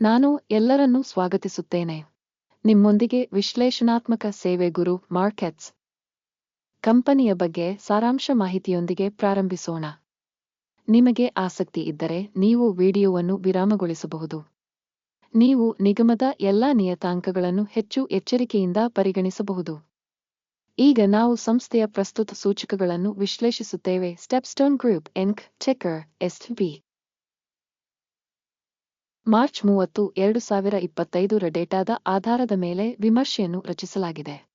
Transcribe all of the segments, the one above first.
ನಾನು ಎಲ್ಲರನ್ನೂ ಸ್ವಾಗತಿಸುತ್ತೇನೆ. ನಿಮ್ಮೊಂದಿಗೆ ವಿಶ್ಲೇಷಣಾತ್ಮಕ ಸೇವೆ ಗುರು ಮಾರ್ಕೆಟ್ಸ್ ಕಂಪನಿಯ ಬಗ್ಗೆ ಸಾರಾಂಶ ಮಾಹಿತಿಯೊಂದಿಗೆ ಪ್ರಾರಂಭಿಸೋಣ. ನಿಮಗೆ ಆಸಕ್ತಿ ಇದ್ದರೆ ನೀವು ವಿಡಿಯೋವನ್ನು ವಿರಾಮಗೊಳಿಸಬಹುದು. ನೀವು ನಿಗಮದ ಎಲ್ಲಾ ನಿಯತಾಂಕಗಳನ್ನು ಹೆಚ್ಚು ಎಚ್ಚರಿಕೆಯಿಂದ ಪರಿಗಣಿಸಬಹುದು. ಈಗ ನಾವು ಸಂಸ್ಥೆಯ ಪ್ರಸ್ತುತ ಸೂಚಕಗಳನ್ನು ವಿಶ್ಲೇಷಿಸುತ್ತೇವೆ. ಸ್ಟೆಪ್ಸ್ಟೋನ್ ಗ್ರೂಪ್ ಎನ್ಕ್ ಚೆಕರ್ ಎಸ್ಬಿ ಮಾರ್ಚ್ ಮೂವತ್ತು, ಎರಡು ಸಾವಿರ ಇಪ್ಪತ್ತೈದರ ಡೇಟಾದ ಆಧಾರದ ಮೇಲೆ ವಿಮರ್ಶೆಯನ್ನು ರಚಿಸಲಾಗಿದೆ.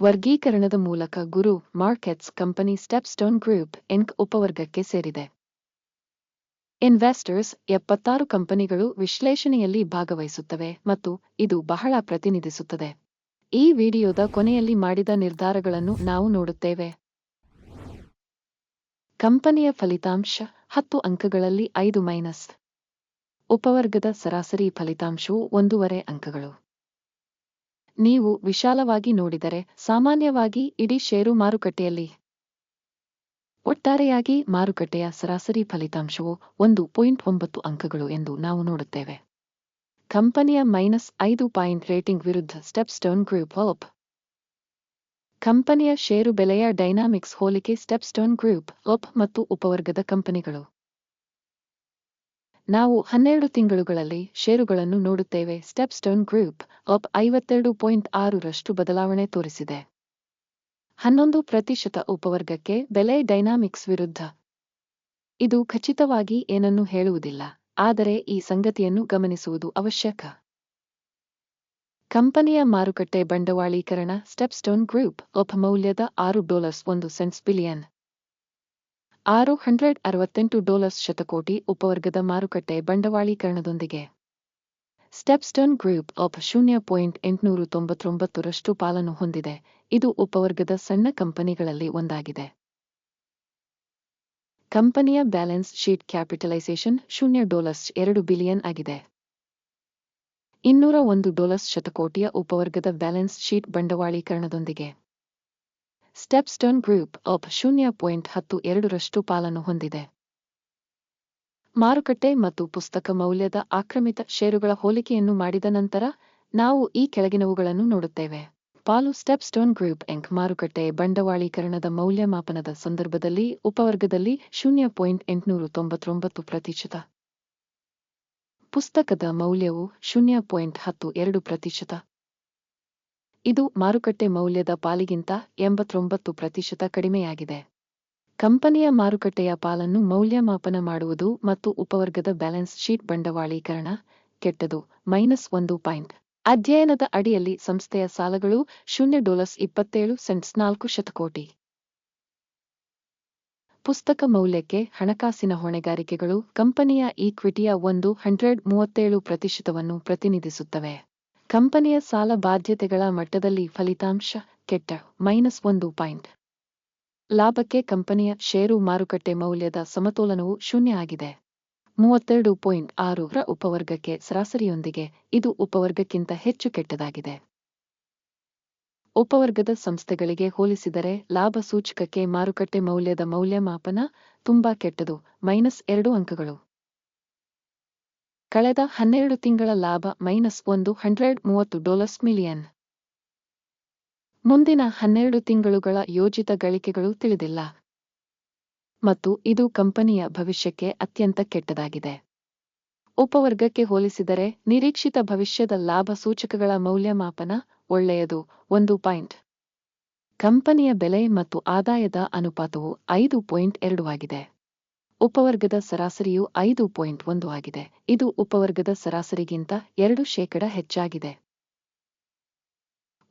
ವರ್ಗೀಕರಣದ ಮೂಲಕ Guru markets company StepStone group inc ಉಪವರ್ಗಕ್ಕೆ ಸೇರಿದೆ. ಇನ್ವೆಸ್ಟರ್ಸ್ ಎಪ್ಪತ್ತಾರು ಕಂಪನಿಗಳು ವಿಶ್ಲೇಷಣೆಯಲ್ಲಿ ಭಾಗವಹಿಸುತ್ತವೆ ಮತ್ತು ಇದು ಬಹಳ ಪ್ರತಿನಿಧಿಸುತ್ತದೆ. ಈ ವಿಡಿಯೋದ ಕೊನೆಯಲ್ಲಿ ಮಾಡಿದ ನಿರ್ಧಾರಗಳನ್ನು ನಾವು ನೋಡುತ್ತೇವೆ. ಕಂಪನಿಯ ಫಲಿತಾಂಶ ಹತ್ತು ಅಂಕಗಳಲ್ಲಿ ಐದು ಮೈನಸ್. ಉಪವರ್ಗದ ಸರಾಸರಿ ಫಲಿತಾಂಶವು ಒಂದೂವರೆ ಅಂಕಗಳು. ನೀವು ವಿಶಾಲವಾಗಿ ನೋಡಿದರೆ ಸಾಮಾನ್ಯವಾಗಿ ಇಡೀ ಷೇರು ಮಾರುಕಟ್ಟೆಯಲ್ಲಿ ಒಟ್ಟಾರೆಯಾಗಿ ಮಾರುಕಟ್ಟೆಯ ಸರಾಸರಿ ಫಲಿತಾಂಶವು ಒಂದು ಪಾಯಿಂಟ್ ಒಂಬತ್ತು ಅಂಕಗಳು ಎಂದು ನಾವು ನೋಡುತ್ತೇವೆ. ಕಂಪನಿಯ ಮೈನಸ್ ಐದು ಪಾಯಿಂಟ್ ರೇಟಿಂಗ್ ವಿರುದ್ಧ ಸ್ಟೆಪ್ ಸ್ಟೋನ್ ಗ್ರೂಪ್ ಅಪ್ ಕಂಪನಿಯ ಷೇರು ಬೆಲೆಯ ಡೈನಾಮಿಕ್ಸ್ ಹೋಲಿಕೆ ಸ್ಟೆಪ್ ಸ್ಟೋನ್ ಗ್ರೂಪ್ ಅಪ್ ಮತ್ತು ಉಪವರ್ಗದ ಕಂಪನಿಗಳು. ನಾವು ಹನ್ನೆರಡು ತಿಂಗಳುಗಳಲ್ಲಿ ಷೇರುಗಳನ್ನು ನೋಡುತ್ತೇವೆ. ಸ್ಟೆಪ್ಸ್ಟೋನ್ ಗ್ರೂಪ್ ಅಪ್ ಐವತ್ತೆರಡು ಪಾಯಿಂಟ್ ಆರರಷ್ಟು ಬದಲಾವಣೆ ತೋರಿಸಿದೆ. ಹನ್ನೊಂದು ಪ್ರತಿಶತ ಉಪವರ್ಗಕ್ಕೆ ಬೆಲೆ ಡೈನಾಮಿಕ್ಸ್ ವಿರುದ್ಧ. ಇದು ಖಚಿತವಾಗಿ ಏನನ್ನೂ ಹೇಳುವುದಿಲ್ಲ, ಆದರೆ ಈ ಸಂಗತಿಯನ್ನು ಗಮನಿಸುವುದು ಅವಶ್ಯಕ. ಕಂಪನಿಯ ಮಾರುಕಟ್ಟೆ ಬಂಡವಾಳೀಕರಣ ಸ್ಟೆಪ್ಸ್ಟೋನ್ ಗ್ರೂಪ್ ಅಪ್ ಮೌಲ್ಯದ ಆರು ಡಾಲರ್ಸ್ ಒಂದು ಸೆಂಟ್ಸ್ ಬಿಲಿಯನ್. ಆರು ಹಂಡ್ರೆಡ್ ಅರವತ್ತೆಂಟು ಡಾಲರ್ಸ್ ಶತಕೋಟಿ ಉಪವರ್ಗದ ಮಾರುಕಟ್ಟೆ ಬಂಡವಾಳೀಕರಣದೊಂದಿಗೆ. ಸ್ಟೆಪ್ಸ್ಟೋನ್ ಗ್ರೂಪ್ ಆಫ್ ಶೂನ್ಯ ಪಾಯಿಂಟ್ ಎಂಟುನೂರು ತೊಂಬತ್ತೊಂಬತ್ತರಷ್ಟು ಪಾಲನ್ನು ಹೊಂದಿದೆ. ಇದು ಉಪವರ್ಗದ ಸಣ್ಣ ಕಂಪನಿಗಳಲ್ಲಿ ಒಂದಾಗಿದೆ. ಕಂಪನಿಯ ಬ್ಯಾಲೆನ್ಸ್ ಶೀಟ್ ಕ್ಯಾಪಿಟಲೈಸೇಷನ್ ಶೂನ್ಯ ಡಾಲರ್ಸ್ ಎರಡು ಬಿಲಿಯನ್ ಆಗಿದೆ. ಇನ್ನೂರ ಒಂದು ಡಾಲರ್ಸ್ ಶತಕೋಟಿಯ ಉಪವರ್ಗದ ಬ್ಯಾಲೆನ್ಸ್ ಶೀಟ್ ಬಂಡವಾಳೀಕರಣದೊಂದಿಗೆ. ಸ್ಟೆಪ್ಸ್ಟೋನ್ ಗ್ರೂಪ್ ಅಪ್ ಶೂನ್ಯ ಪಾಯಿಂಟ್ ಹತ್ತು ಎರಡರಷ್ಟು ಪಾಲನ್ನು ಹೊಂದಿದೆ. ಮಾರುಕಟ್ಟೆ ಮತ್ತು ಪುಸ್ತಕ ಮೌಲ್ಯದ ಆಕ್ರಮಿತ ಷೇರುಗಳ ಹೋಲಿಕೆಯನ್ನು ಮಾಡಿದ ನಂತರ ನಾವು ಈ ಕೆಳಗಿನವುಗಳನ್ನು ನೋಡುತ್ತೇವೆ. ಪಾಲು ಸ್ಟೆಪ್ಸ್ಟೋನ್ ಗ್ರೂಪ್ ಎಂಕ್ ಮಾರುಕಟ್ಟೆ ಬಂಡವಾಳೀಕರಣದ ಮೌಲ್ಯಮಾಪನದ ಸಂದರ್ಭದಲ್ಲಿ ಉಪವರ್ಗದಲ್ಲಿ ಶೂನ್ಯ ಪಾಯಿಂಟ್ ಎಂಟುನೂರು ತೊಂಬತ್ತೊಂಬತ್ತು ಪ್ರತಿಶತ. ಪುಸ್ತಕದ ಮೌಲ್ಯವು ಶೂನ್ಯ ಪಾಯಿಂಟ್ ಹತ್ತು ಎರಡು ಪ್ರತಿಶತ. ಇದು ಮಾರುಕಟ್ಟೆ ಮೌಲ್ಯದ ಪಾಲಿಗಿಂತ ಎಂಬತ್ತೊಂಬತ್ತು ಪ್ರತಿಶತ ಕಡಿಮೆಯಾಗಿದೆ. ಕಂಪನಿಯ ಮಾರುಕಟ್ಟೆಯ ಪಾಲನ್ನು ಮೌಲ್ಯಮಾಪನ ಮಾಡುವುದು ಮತ್ತು ಉಪವರ್ಗದ ಬ್ಯಾಲೆನ್ಸ್ ಶೀಟ್ ಬಂಡವಾಳೀಕರಣ ಕೆಟ್ಟದು, ಮೈನಸ್ ಒಂದು ಪಾಯಿಂಟ್. ಅಧ್ಯಯನದ ಅಡಿಯಲ್ಲಿ ಸಂಸ್ಥೆಯ ಸಾಲಗಳು ಶೂನ್ಯ ಡಾಲರ್ಸ್ ಇಪ್ಪತ್ತೇಳು ಸೆಂಟ್ಸ್ ನಾಲ್ಕು ಶತಕೋಟಿ. ಪುಸ್ತಕ ಮೌಲ್ಯಕ್ಕೆ ಹಣಕಾಸಿನ ಹೊಣೆಗಾರಿಕೆಗಳು ಕಂಪನಿಯ ಈಕ್ವಿಟಿಯ ಒಂದು ಹಂಡ್ರೆಡ್ ಮೂವತ್ತೇಳು ಪ್ರತಿಶತವನ್ನು ಪ್ರತಿನಿಧಿಸುತ್ತವೆ. ಕಂಪನಿಯ ಸಾಲ ಬಾಧ್ಯತೆಗಳ ಮಟ್ಟದಲ್ಲಿ ಫಲಿತಾಂಶ ಕೆಟ್ಟ, ಮೈನಸ್ ಒಂದು ಪಾಯಿಂಟ್. ಲಾಭಕ್ಕೆ ಕಂಪನಿಯ ಷೇರು ಮಾರುಕಟ್ಟೆ ಮೌಲ್ಯದ ಸಮತೋಲನವು ಶೂನ್ಯ ಆಗಿದೆ. ಮೂವತ್ತೆರಡು ಪಾಯಿಂಟ್ ಆರು ರ ಉಪವರ್ಗಕ್ಕೆ ಸರಾಸರಿಯೊಂದಿಗೆ ಇದು ಉಪವರ್ಗಕ್ಕಿಂತ ಹೆಚ್ಚು ಕೆಟ್ಟದಾಗಿದೆ. ಉಪವರ್ಗದ ಸಂಸ್ಥೆಗಳಿಗೆ ಹೋಲಿಸಿದರೆ ಲಾಭ ಸೂಚಕಕ್ಕೆ ಮಾರುಕಟ್ಟೆ ಮೌಲ್ಯದ ಮೌಲ್ಯಮಾಪನ ತುಂಬಾ ಕೆಟ್ಟದು, ಮೈನಸ್ ಎರಡು ಅಂಕಗಳು. ಕಳೆದ ಹನ್ನೆರಡು ತಿಂಗಳ ಲಾಭ ಮೈನಸ್ ಒಂದು ಹಂಡ್ರೆಡ್ ಮೂವತ್ತು ಡಾಲರ್ಸ್ ಮಿಲಿಯನ್. ಮುಂದಿನ ಹನ್ನೆರಡು ತಿಂಗಳುಗಳ ಯೋಜಿತ ಗಳಿಕೆಗಳು ತಿಳಿದಿಲ್ಲ. ಮತ್ತು ಇದು ಕಂಪನಿಯ ಭವಿಷ್ಯಕ್ಕೆ ಅತ್ಯಂತ ಕೆಟ್ಟದಾಗಿದೆ. ಉಪವರ್ಗಕ್ಕೆ ಹೋಲಿಸಿದರೆ ನಿರೀಕ್ಷಿತ ಭವಿಷ್ಯದ ಲಾಭ ಸೂಚಕಗಳ ಮೌಲ್ಯಮಾಪನ ಒಳ್ಳೆಯದು, ಒಂದು ಪಾಯಿಂಟ್. ಕಂಪನಿಯ ಬೆಲೆ ಮತ್ತು ಆದಾಯದ ಅನುಪಾತವು ಐದು ಪಾಯಿಂಟ್ ಎರಡು ಆಗಿದೆ. ಉಪವರ್ಗದ ಸರಾಸರಿಯು ಐದು ಪಾಯಿಂಟ್ ಒಂದು ಆಗಿದೆ. ಇದು ಉಪವರ್ಗದ ಸರಾಸರಿಗಿಂತ ಎರಡು ಶೇಕಡ ಹೆಚ್ಚಾಗಿದೆ.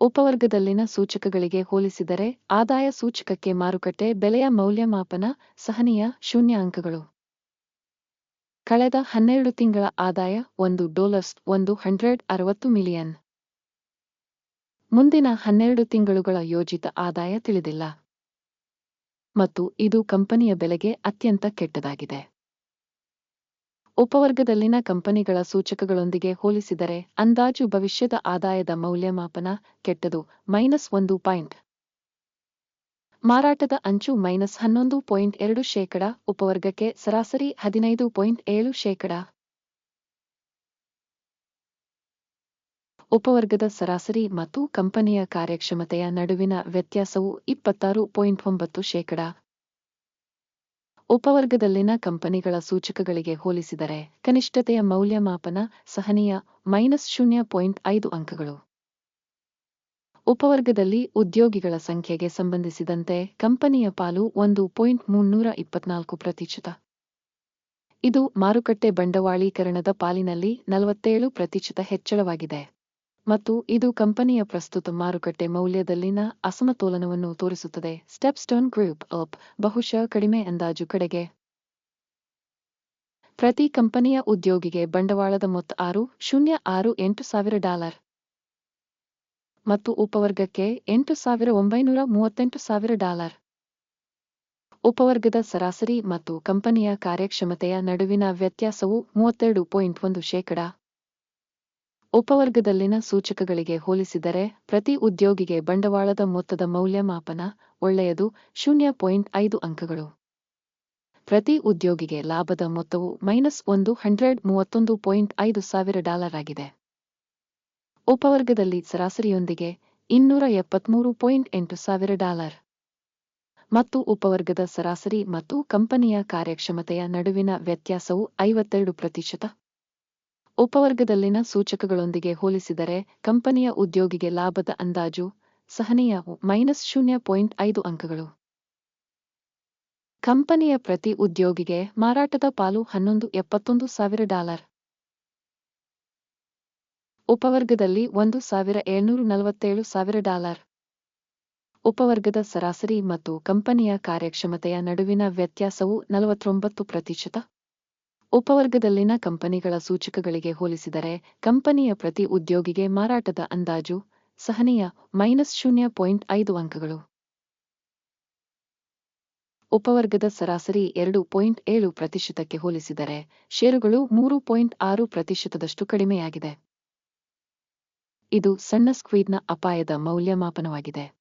ಉಪವರ್ಗದಲ್ಲಿನ ಸೂಚಕಗಳಿಗೆ ಹೋಲಿಸಿದರೆ ಆದಾಯ ಸೂಚಕಕ್ಕೆ ಮಾರುಕಟ್ಟೆ ಬೆಲೆಯ ಮೌಲ್ಯಮಾಪನ ಸಹನೀಯ ಶೂನ್ಯ ಅಂಕಗಳು ಕಳೆದ ಹನ್ನೆರಡು ತಿಂಗಳ ಆದಾಯ ಒಂದು ಡಾಲರ್ಸ್ ಒಂದು ಹಂಡ್ರೆಡ್ ಅರವತ್ತು ಮಿಲಿಯನ್. ಮುಂದಿನ ಹನ್ನೆರಡು ತಿಂಗಳುಗಳ ಯೋಜಿತ ಆದಾಯ ತಿಳಿದಿಲ್ಲ. ಮತ್ತು ಇದು ಕಂಪನಿಯ ಬೆಲೆಗೆ ಅತ್ಯಂತ ಕೆಟ್ಟದಾಗಿದೆ. ಉಪವರ್ಗದಲ್ಲಿನ ಕಂಪನಿಗಳ ಸೂಚಕಗಳೊಂದಿಗೆ ಹೋಲಿಸಿದರೆ ಅಂದಾಜು ಭವಿಷ್ಯದ ಆದಾಯದ ಮೌಲ್ಯಮಾಪನ ಕೆಟ್ಟದು, ಮೈನಸ್ ಒಂದು ಪಾಯಿಂಟ್. ಮಾರಾಟದ ಅಂಚು ಮೈನಸ್ ಹನ್ನೊಂದು ಪಾಯಿಂಟ್ ಎರಡು ಶೇಕಡ, ಉಪವರ್ಗಕ್ಕೆ ಸರಾಸರಿ ಹದಿನೈದು ಪಾಯಿಂಟ್ ಏಳು ಶೇಕಡ. ಉಪವರ್ಗದ ಸರಾಸರಿ ಮತ್ತು ಕಂಪನಿಯ ಕಾರ್ಯಕ್ಷಮತೆಯ ನಡುವಿನ ವ್ಯತ್ಯಾಸವು ಇಪ್ಪತ್ತಾರು ಪಾಯಿಂಟ್ ಒಂಬತ್ತು ಶೇಕಡ. ಉಪವರ್ಗದಲ್ಲಿನ ಕಂಪನಿಗಳ ಸೂಚಕಗಳಿಗೆ ಹೋಲಿಸಿದರೆ ಕನಿಷ್ಠತೆಯ ಮೌಲ್ಯಮಾಪನ ಸಹನೀಯ ಮೈನಸ್ ಶೂನ್ಯ ಪಾಯಿಂಟ್ ಐದು ಅಂಕಗಳು. ಉಪವರ್ಗದಲ್ಲಿ ಉದ್ಯೋಗಿಗಳ ಸಂಖ್ಯೆಗೆ ಸಂಬಂಧಿಸಿದಂತೆ ಕಂಪನಿಯ ಪಾಲು ಒಂದು ಪಾಯಿಂಟ್ ಮುನ್ನೂರ ಇಪ್ಪತ್ನಾಲ್ಕು ಪ್ರತಿಶತ. ಇದು ಮಾರುಕಟ್ಟೆ ಬಂಡವಾಳೀಕರಣದ ಪಾಲಿನಲ್ಲಿ ನಲವತ್ತೇಳು ಪ್ರತಿಶತ ಹೆಚ್ಚಳವಾಗಿದೆ. ಮತ್ತು ಇದು ಕಂಪನಿಯ ಪ್ರಸ್ತುತ ಮಾರುಕಟ್ಟೆ ಮೌಲ್ಯದಲ್ಲಿನ ಅಸಮತೋಲನವನ್ನು ತೋರಿಸುತ್ತದೆ. ಸ್ಟೆಪ್ಸ್ಟೋನ್ ಗ್ರೂಪ್ ಅಪ್ ಬಹುಶಃ ಕಡಿಮೆ ಅಂದಾಜು ಕಡೆಗೆ. ಪ್ರತಿ ಕಂಪನಿಯ ಉದ್ಯೋಗಿಗೆ ಬಂಡವಾಳದ ಮೊತ್ತ ಆರು, ಶೂನ್ಯ ಆರು, ಎಂಟು ಸಾವಿರ ಡಾಲರ್. ಮತ್ತು ಉಪವರ್ಗಕ್ಕೆ ಎಂಟು ಸಾವಿರ ಒಂಬೈನೂರ ಮೂವತ್ತೆಂಟು ಸಾವಿರ ಡಾಲರ್. ಉಪವರ್ಗದ ಸರಾಸರಿ ಮತ್ತು ಕಂಪನಿಯ ಕಾರ್ಯಕ್ಷಮತೆಯ ನಡುವಿನ ವ್ಯತ್ಯಾಸವು ಮೂವತ್ತೆರಡು ಪಾಯಿಂಟ್ ಒಂದು ಶೇಕಡ. ಉಪವರ್ಗದಲ್ಲಿನ ಸೂಚಕಗಳಿಗೆ ಹೋಲಿಸಿದರೆ, ಪ್ರತಿ ಉದ್ಯೋಗಿಗೆ ಬಂಡವಾಳದ ಮೊತ್ತದ ಮೌಲ್ಯಮಾಪನ ಒಳ್ಳೆಯದು, ಶೂನ್ಯ ಪಾಯಿಂಟ್ ಐದು ಅಂಕಗಳು. ಪ್ರತಿ ಉದ್ಯೋಗಿಗೆ ಲಾಭದ ಮೊತ್ತವು ಮೈನಸ್ ಒಂದು ಹಂಡ್ರೆಡ್ ಮೂವತ್ತೊಂದು ಪಾಯಿಂಟ್ ಐದು ಸಾವಿರ ಡಾಲರ್ ಆಗಿದೆ ಉಪವರ್ಗದಲ್ಲಿ ಸರಾಸರಿಯೊಂದಿಗೆ ಇನ್ನೂರ ಎಪ್ಪತ್ಮೂರು ಪಾಯಿಂಟ್ ಎಂಟು ಸಾವಿರ ಡಾಲರ್. ಮತ್ತು ಉಪವರ್ಗದ ಸರಾಸರಿ ಮತ್ತು ಕಂಪನಿಯ ಕಾರ್ಯಕ್ಷಮತೆಯ ನಡುವಿನ ವ್ಯತ್ಯಾಸವು ಐವತ್ತೆರಡು ಪ್ರತಿಶತ. ಉಪವರ್ಗದಲ್ಲಿನ ಸೂಚಕಗಳೊಂದಿಗೆ ಹೋಲಿಸಿದರೆ ಕಂಪನಿಯ ಉದ್ಯೋಗಿಗೆ ಲಾಭದ ಅಂದಾಜು ಸಹನೀಯ ಮೈನಸ್ ಶೂನ್ಯ ಪಾಯಿಂಟ್ ಐದು ಅಂಕಗಳು. ಕಂಪನಿಯ ಪ್ರತಿ ಉದ್ಯೋಗಿಗೆ ಮಾರಾಟದ ಪಾಲು ಹನ್ನೊಂದು, ಎಪ್ಪತ್ತೊಂದು ಸಾವಿರ ಡಾಲರ್. ಉಪವರ್ಗದಲ್ಲಿ ಒಂದು ಸಾವಿರ ಏಳ್ನೂರು ನಲವತ್ತೇಳು ಸಾವಿರ ಡಾಲರ್. ಉಪವರ್ಗದ ಸರಾಸರಿ ಮತ್ತು ಕಂಪನಿಯ ಕಾರ್ಯಕ್ಷಮತೆಯ ನಡುವಿನ ವ್ಯತ್ಯಾಸವು ನಲವತ್ತೊಂಬತ್ತು ಪ್ರತಿಶತ. ಉಪವರ್ಗದಲ್ಲಿನ ಕಂಪನಿಗಳ ಸೂಚಕಗಳಿಗೆ ಹೋಲಿಸಿದರೆ, ಕಂಪನಿಯ ಪ್ರತಿ ಉದ್ಯೋಗಿಗೆ ಮಾರಾಟದ ಅಂದಾಜು ಸಹನೀಯ ಮೈನಸ್ ಶೂನ್ಯ ಪಾಯಿಂಟ್ ಐದು ಅಂಕಗಳು. ಉಪವರ್ಗದ ಸರಾಸರಿ ಎರಡು ಪಾಯಿಂಟ್ ಏಳು ಪ್ರತಿಶತಕ್ಕೆ ಹೋಲಿಸಿದರೆ, ಷೇರುಗಳು ಮೂರು ಪಾಯಿಂಟ್ ಆರು ಪ್ರತಿಶತದಷ್ಟು ಕಡಿಮೆಯಾಗಿದೆ. ಇದು ಸಣ್ಣ ಸ್ಕ್ವೀಡ್ನ ಅಪಾಯದ ಮೌಲ್ಯಮಾಪನವಾಗಿದೆ.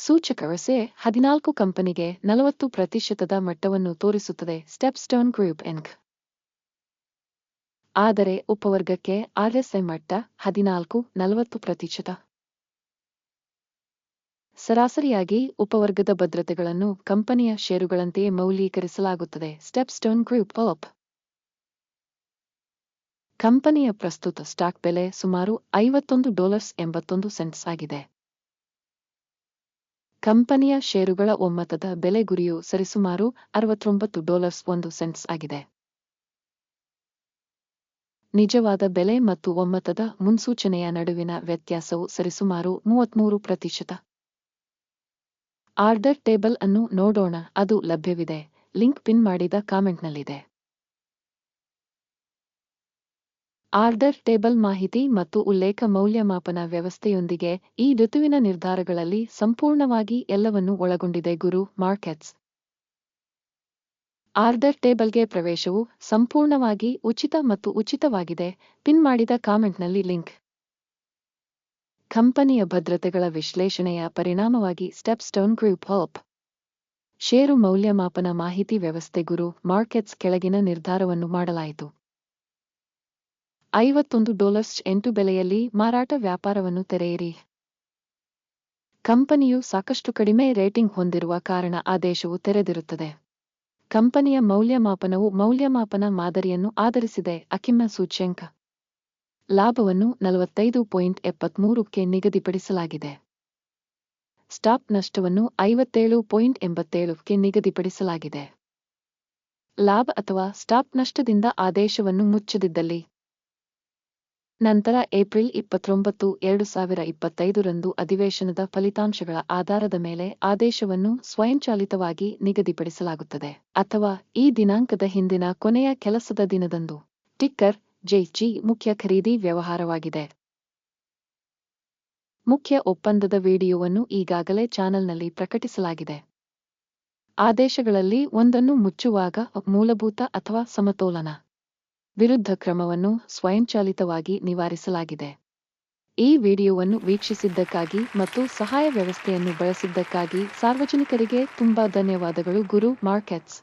ಸೂಚಕ ರಸೆ ಹದಿನಾಲ್ಕು ಕಂಪನಿಗೆ ನಲವತ್ತು ಪ್ರತಿಶತದ ಮಟ್ಟವನ್ನು ತೋರಿಸುತ್ತದೆ ಸ್ಟೆಪ್ಸ್ಟೋನ್ ಗ್ರೂಪ್ ಎಂಕ್ ಆದರೆ ಉಪವರ್ಗಕ್ಕೆ ಆರ್ಎಸ್ಐ ಮಟ್ಟ ಹದಿನಾಲ್ಕು, ನಲವತ್ತು ಪ್ರತಿಶತ. ಸರಾಸರಿಯಾಗಿ ಉಪವರ್ಗದ ಭದ್ರತೆಗಳನ್ನು ಕಂಪನಿಯ ಷೇರುಗಳಂತೆಯೇ ಮೌಲ್ಯೀಕರಿಸಲಾಗುತ್ತದೆ ಸ್ಟೆಪ್ಸ್ಟೋನ್ ಗ್ರೂಪ್ ಅಪ್ ಕಂಪನಿಯ ಪ್ರಸ್ತುತ ಸ್ಟಾಕ್ ಬೆಲೆ ಸುಮಾರು ಐವತ್ತೊಂದು ಡಾಲರ್ಸ್ ಎಂಬತ್ತೊಂದು ಸೆಂಟ್ಸ್ ಆಗಿದೆ. ಕಂಪನಿಯ ಷೇರುಗಳ ಒಮ್ಮತದ ಬೆಲೆ ಗುರಿಯು ಸರಿಸುಮಾರು ಅರವತ್ತೊಂಬತ್ತು ಡಾಲರ್ಸ್ ಒಂದು ಸೆಂಟ್ಸ್ ಆಗಿದೆ. ನಿಜವಾದ ಬೆಲೆ ಮತ್ತು ಒಮ್ಮತದ ಮುನ್ಸೂಚನೆಯ ನಡುವಿನ ವ್ಯತ್ಯಾಸವು ಸರಿಸುಮಾರು ಮೂವತ್ಮೂರು ಪ್ರತಿಶತ. ಆರ್ಡರ್ ಟೇಬಲ್ ಅನ್ನು ನೋಡೋಣ, ಅದು ಲಭ್ಯವಿದೆ. ಲಿಂಕ್ ಪಿನ್ ಮಾಡಿದ ಕಾಮೆಂಟ್ನಲ್ಲಿದೆ. ಆರ್ಡರ್ ಟೇಬಲ್ ಮಾಹಿತಿ ಮತ್ತು ಉಲ್ಲೇಖ ಮೌಲ್ಯಮಾಪನ ವ್ಯವಸ್ಥೆಯೊಂದಿಗೆ ಈ ಋತುವಿನ ನಿರ್ಧಾರಗಳಲ್ಲಿ ಸಂಪೂರ್ಣವಾಗಿ ಎಲ್ಲವನ್ನೂ ಒಳಗೊಂಡಿದೆ ಗುರು ಮಾರ್ಕೆಟ್ಸ್. ಆರ್ಡರ್ ಟೇಬಲ್ಗೆ ಪ್ರವೇಶವು ಸಂಪೂರ್ಣವಾಗಿ ಉಚಿತ ಮತ್ತು ಉಚಿತವಾಗಿದೆ. ಪಿನ್ ಮಾಡಿದ ಕಾಮೆಂಟ್ನಲ್ಲಿ ಲಿಂಕ್. ಕಂಪನಿಯ ಭದ್ರತೆಗಳ ವಿಶ್ಲೇಷಣೆಯ ಪರಿಣಾಮವಾಗಿ ಸ್ಟೆಪ್ ಸ್ಟೋನ್ ಗ್ರೂಪ್ ಹೋಪ್. ಷೇರು ಮೌಲ್ಯಮಾಪನ ಮಾಹಿತಿ ವ್ಯವಸ್ಥೆ ಗುರು ಮಾರ್ಕೆಟ್ಸ್ ಕೆಳಗಿನ ನಿರ್ಧಾರವನ್ನು ಮಾಡಲಾಯಿತು. ಐವತ್ತೊಂದು ಡಾಲರ್ಸ್ ಎಂಟು ಬೆಲೆಯಲ್ಲಿ ಮಾರಾಟ ವ್ಯಾಪಾರವನ್ನು ತೆರೆಯಿರಿ. ಕಂಪನಿಯು ಸಾಕಷ್ಟು ಕಡಿಮೆ ರೇಟಿಂಗ್ ಹೊಂದಿರುವ ಕಾರಣ ಆದೇಶವು ತೆರೆದಿರುತ್ತದೆ. ಕಂಪನಿಯ ಮೌಲ್ಯಮಾಪನವು ಮೌಲ್ಯಮಾಪನ ಮಾದರಿಯನ್ನು ಆಧರಿಸಿದೆ ಅಕಿಮ್ಮ ಸೂಚ್ಯಂಕ. ಲಾಭವನ್ನು ನಲವತ್ತೈದು ಪಾಯಿಂಟ್ ಎಪ್ಪತ್ಮೂರಕ್ಕೆ ನಿಗದಿಪಡಿಸಲಾಗಿದೆ. ಸ್ಟಾಪ್ ನಷ್ಟವನ್ನು ಐವತ್ತೇಳು ಪಾಯಿಂಟ್ ಎಂಬತ್ತೇಳಕ್ಕೆ ನಿಗದಿಪಡಿಸಲಾಗಿದೆ. ಲಾಭ ಅಥವಾ ಸ್ಟಾಪ್ ನಷ್ಟದಿಂದ ಆದೇಶವನ್ನು ಮುಚ್ಚದಿದ್ದಲ್ಲಿ ನಂತರ ಏಪ್ರಿಲ್ ಇಪ್ಪತ್ತೊಂಬತ್ತು, ಎರಡು ಸಾವಿರ ಇಪ್ಪತ್ತೈದರಂದು ಅಧಿವೇಶನದ ಫಲಿತಾಂಶಗಳ ಆಧಾರದ ಮೇಲೆ ಆದೇಶವನ್ನು ಸ್ವಯಂಚಾಲಿತವಾಗಿ ನಿಗದಿಪಡಿಸಲಾಗುತ್ತದೆ ಅಥವಾ ಈ ದಿನಾಂಕದ ಹಿಂದಿನ ಕೊನೆಯ ಕೆಲಸದ ದಿನದಂದು. ಟಿಕ್ಕರ್ ಜೆಜಿ ಮುಖ್ಯ ಖರೀದಿ ವ್ಯವಹಾರವಾಗಿದೆ. ಮುಖ್ಯ ಒಪ್ಪಂದದ ವಿಡಿಯೋವನ್ನು ಈಗಾಗಲೇ ಚಾನೆಲ್ನಲ್ಲಿ ಪ್ರಕಟಿಸಲಾಗಿದೆ. ಆದೇಶಗಳಲ್ಲಿ ಒಂದನ್ನು ಮುಚ್ಚುವಾಗ ಮೂಲಭೂತ ಅಥವಾ ಸಮತೋಲನ. ವಿರುದ್ಧ ಕ್ರಮವನ್ನು ಸ್ವಯಂಚಾಲಿತವಾಗಿ ನಿವಾರಿಸಲಾಗಿದೆ. ಈ ವಿಡಿಯೋವನ್ನು ವೀಕ್ಷಿಸಿದ್ದಕ್ಕಾಗಿ ಮತ್ತು ಸಹಾಯ ವ್ಯವಸ್ಥೆಯನ್ನು ಬಳಸಿದ್ದಕ್ಕಾಗಿ ಸಾರ್ವಜನಿಕರಿಗೆ ತುಂಬಾ ಧನ್ಯವಾದಗಳು ಗುರು ಮಾರ್ಕೆಟ್ಸ್.